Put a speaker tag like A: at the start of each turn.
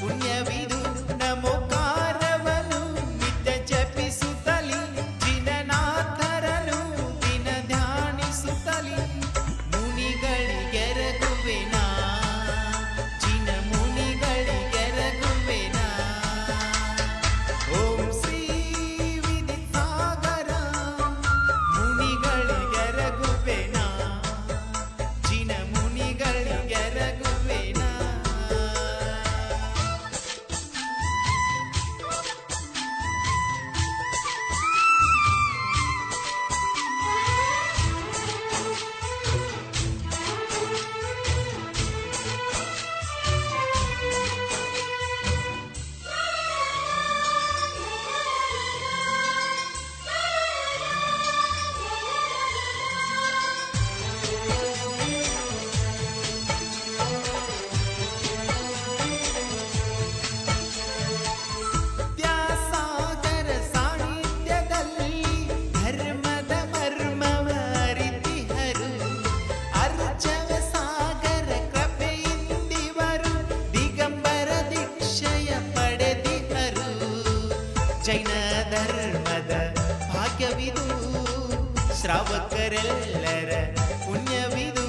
A: புண்ணிய விது ಜೈನ ಧರ್ಮದ ಭಾಗ್ಯವಿದು ಶ್ರಾವಕರೆಲ್ಲರ ಪುಣ್ಯವಿದು